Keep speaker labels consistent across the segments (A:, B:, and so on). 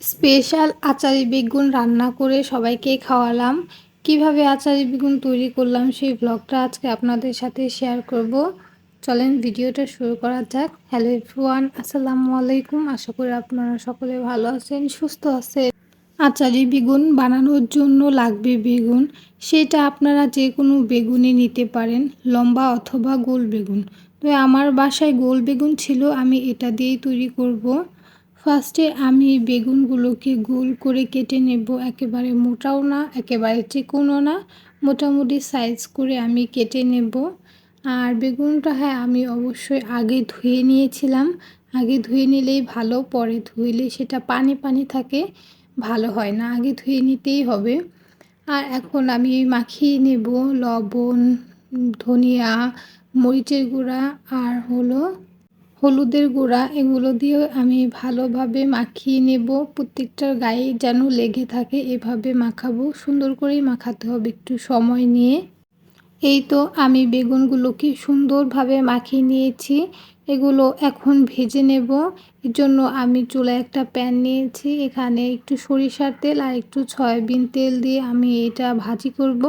A: Special achari বেগুন রান্না করে সবাইকে খাওয়ালাম। কীভাবে আচারি বেগুন তৈরি করলাম সেই ব্লগটা আজকে আপনাদের সাথে শেয়ার করব। চলেন ভিডিওটা শুরু করা যাক। হ্যালো এভরিওয়ান আসসালামু আলাইকুম। আশা করি আপনারা সকলে ভালো আছেন, সুস্থ আছেন। আচারি বেগুন বানানোর জন্য লাগবে বেগুন। সেটা আপনারা যে কোনো বেগুনে নিতে পারেন, লম্বা অথবা গোল বেগুন। তো আমার বাসায় গোল বেগুন ছিল, আমি এটা দিয়েই তৈরি করব। ফার্স্টে আমি বেগুনগুলোকে গোল করে কেটে নেব। একেবারে মোটাও না, একেবারে চিকনও না। মোটামুটি সাইজ করে আমি কেটে নেব। আর বেগুনটা হ্যাঁ আমি অবশ্যই আগে ধুয়ে নিয়েছিলাম। আগে ধুয়ে নিলেই ভালো, পরে ধুইলে সেটা পানি পানি থাকে, ভালো হয় না। আগে ধুয়ে নিতেই হবে। আর এখন আমি মাখিয়ে নেব লবণ, ধনিয়া, মরিচের গুঁড়া, আর হলো হলুদের গুঁড়া, এগুলো দিয়ে আমি ভালোভাবে মাখিয়ে নেব। প্রত্যেকটার গায়ে যেন লেগে থাকে, এভাবে মাখাবো। সুন্দর করেই মাখাতে হবে একটু সময় নিয়ে। এই তো আমি বেগুনগুলোকে সুন্দরভাবে মাখিয়ে নিয়েছি। এগুলো এখন ভেজে নেব। এর জন্য আমি চুলায় একটা প্যান নিয়েছি। এখানে একটু সরিষার তেল আর একটু সয়াবিন তেল দিয়ে আমি এটা ভাজি করব।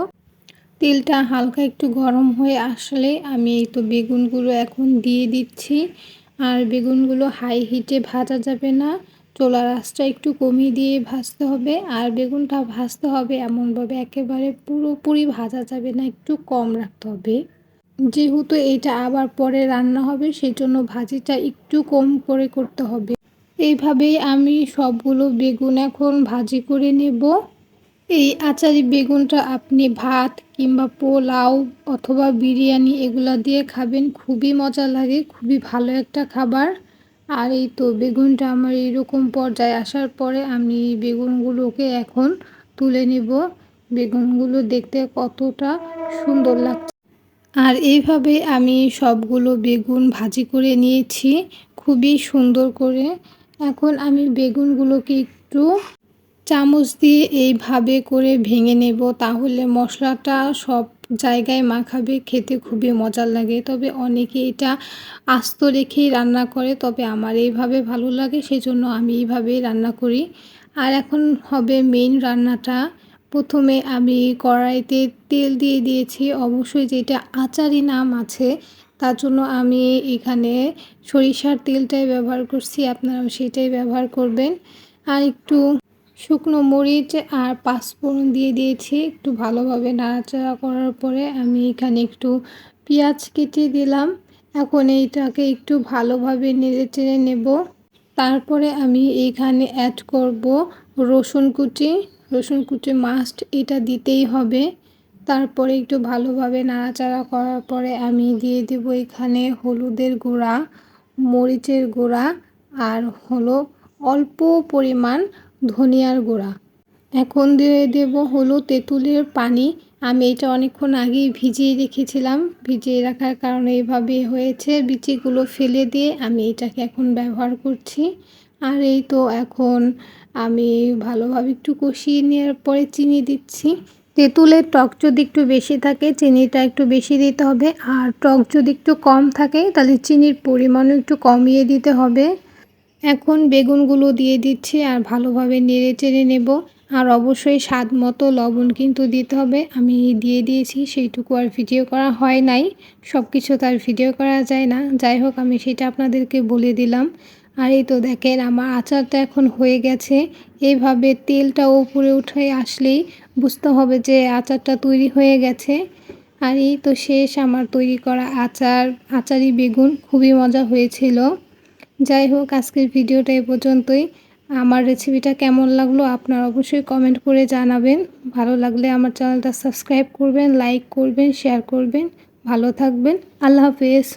A: তেলটা হালকা একটু গরম হয়ে আসলে আমি এই তো বেগুনগুলো এখন দিয়ে দিচ্ছি। আর বেগুনগুলো হাই হিটে ভাজা যাবে না। চোলা রাসটা একটু কমিয়ে দিয়ে ভাজতে হবে। আর বেগুনটা ভাজতে হবে এমনভাবে একেবারে পুরোপুরি ভাজা যাবে না, একটু কম রাখতে হবে। যেহেতু এটা আবার পরে রান্না হবে সেই জন্য ভাজিটা একটু কম করে করতে হবে। এইভাবেই আমি সবগুলো বেগুন এখন ভাজি করে নেব। এই আচারি বেগুনটা আপনি ভাত কিংবা পোলাও অথবা বিরিয়ানি এগুলো দিয়ে খাবেন, খুবই মজা লাগে, খুবই ভালো একটা খাবার। আর এই তো বেগুনটা আমার এরকম পর্যায়ে আসার পরে আমি বেগুনগুলোকে এখন তুলে নেব। বেগুনগুলো দেখতে কতটা সুন্দর লাগছে। আর এইভাবে আমি সবগুলো বেগুন ভাজি করে নিয়েছি, খুবই সুন্দর করে। এখন আমি বেগুনগুলোকে একটু চামচ দিয়ে এইভাবে করে ভেঙে নেব তাহলে মশলাটা সব জায়গায় মাখাবে, খেতে খুবই মজার লাগে। তবে অনেকে এটা আস্ত রেখেই রান্না করে, তবে আমার এইভাবে ভালো লাগে সেই জন্য আমি এইভাবেই রান্না করি। আর এখন হবে মেইন রান্নাটা। প্রথমে আমি কড়াইতে তেল দিয়ে দিয়েছি, অবশ্যই যেটা আচারি নাম আছে, তার জন্য আমি এখানে সরিষার তেলটাই ব্যবহার করছি, আপনারাও সেটাই ব্যবহার করবেন। আর একটু শুকনো মরিচ আর পাঁচফোড়ন দিয়ে দিয়েছি। একটু ভালোভাবে নাড়াচাড়া করার পরে আমি এখানে একটু পেঁয়াজ কেটে দিলাম। এখন এইটাকে একটু ভালোভাবে নেড়ে চেড়ে নেব। তারপরে আমি এইখানে অ্যাড করব রসুন কুচি। রসুন কুচি মাস্ট এটা দিতেই হবে। তারপরে একটু ভালোভাবে নাড়াচাড়া করার পরে আমি দিয়ে দেব এখানে হলুদের গুঁড়া, মরিচের গুঁড়া আর হলো অল্প পরিমাণ ধনিয়ার গুঁড়া। এখন দিয়ে দেব হলো তেঁতুলের পানি। আমি এটা অনেকক্ষণ আগেই ভিজিয়ে রেখেছিলাম। ভিজিয়ে রাখার কারণে এইভাবে হয়েছে। বিচিগুলো ফেলে দিয়ে আমি এটাকে এখন ব্যবহার করছি। আর এই তো এখন আমি ভালোভাবে একটু কষিয়ে নেওয়ার পরে চিনি দিচ্ছি। তেঁতুলের টক যদি একটু বেশি থাকে, চিনিটা একটু বেশি দিতে হবে। আর টক যদি একটু কম থাকে, তাহলে চিনির পরিমাণও একটু কমিয়ে দিতে হবে। এখন বেগুনগুলো দিয়ে দিচ্ছি আর ভালোভাবে নেড়ে চেড়ে নেব। আর অবশ্যই স্বাদ মতো লবণ কিন্তু দিতে হবে। আমি দিয়ে দিয়েছি, সেইটুকু আর ভিডিও করা হয় নাই। সব কিছু তার ভিডিও করা যায় না। যাই হোক, আমি সেটা আপনাদেরকে বলে দিলাম। আর এই তো দেখেন, আমার আচারটা এখন হয়ে গেছে। এইভাবে তেলটা উপরে উঠে আসলেই বুঝতে হবে যে আচারটা তৈরি হয়ে গেছে। আর এই তো শেষ আমার তৈরি করা আচার, আচারি বেগুন। খুবই মজা হয়েছিল। যাই হোক, আজকের ভিডিওটা এ পর্যন্তই। আমার রেসিপিটা কেমন লাগল আপনারা অবশ্যই কমেন্ট করে জানাবেন। ভালো লাগলে আমার চ্যানেলটা সাবস্ক্রাইব করবেন লাইক করবেন শেয়ার করবেন। ভালো থাকবেন। আল্লাহ হাফেজ।